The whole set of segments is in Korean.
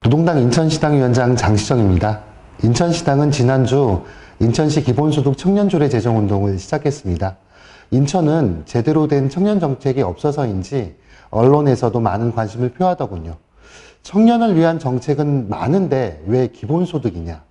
노동당 인천시당 위원장 장시정입니다. 인천시당은 지난주 인천시 기본소득 청년조례 제정 운동을 시작했습니다. 인천은 제대로 된 청년 정책이 없어서인지 언론에서도 많은 관심을 표하더군요. 청년을 위한 정책은 많은데 왜 기본소득이냐?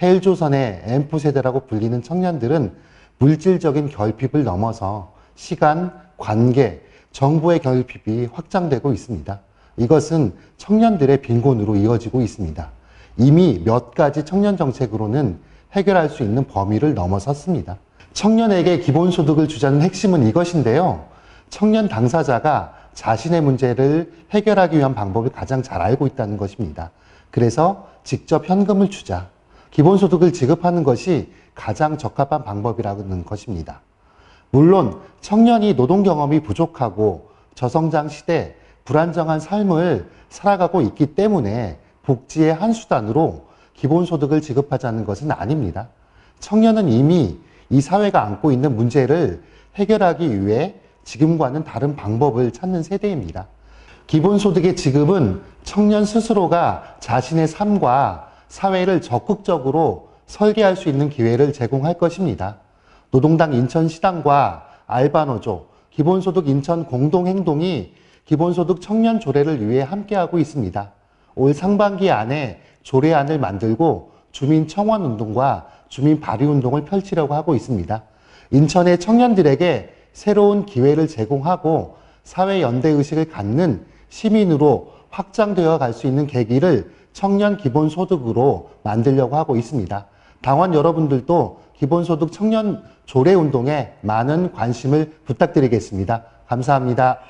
헬조선의 앰프세대라고 불리는 청년들은 물질적인 결핍을 넘어서 시간, 관계, 정보의 결핍이 확장되고 있습니다. 이것은 청년들의 빈곤으로 이어지고 있습니다. 이미 몇 가지 청년 정책으로는 해결할 수 있는 범위를 넘어섰습니다. 청년에게 기본소득을 주자는 핵심은 이것인데요. 청년 당사자가 자신의 문제를 해결하기 위한 방법을 가장 잘 알고 있다는 것입니다. 그래서 직접 현금을 주자. 기본소득을 지급하는 것이 가장 적합한 방법이라는 것입니다. 물론 청년이 노동 경험이 부족하고 저성장 시대 불안정한 삶을 살아가고 있기 때문에 복지의 한 수단으로 기본소득을 지급하자는 것은 아닙니다. 청년은 이미 이 사회가 안고 있는 문제를 해결하기 위해 지금과는 다른 방법을 찾는 세대입니다. 기본소득의 지급은 청년 스스로가 자신의 삶과 사회를 적극적으로 설계할 수 있는 기회를 제공할 것입니다. 노동당 인천시당과 알바노조, 기본소득 인천 공동행동이 기본소득 청년 조례를 위해 함께하고 있습니다. 올 상반기 안에 조례안을 만들고 주민 청원 운동과 주민 발의 운동을 펼치려고 하고 있습니다. 인천의 청년들에게 새로운 기회를 제공하고 사회 연대 의식을 갖는 시민으로 확장되어 갈 수 있는 계기를 청년 기본소득으로 만들려고 하고 있습니다. 당원 여러분들도 기본소득 청년 조례 운동에 많은 관심을 부탁드리겠습니다. 감사합니다.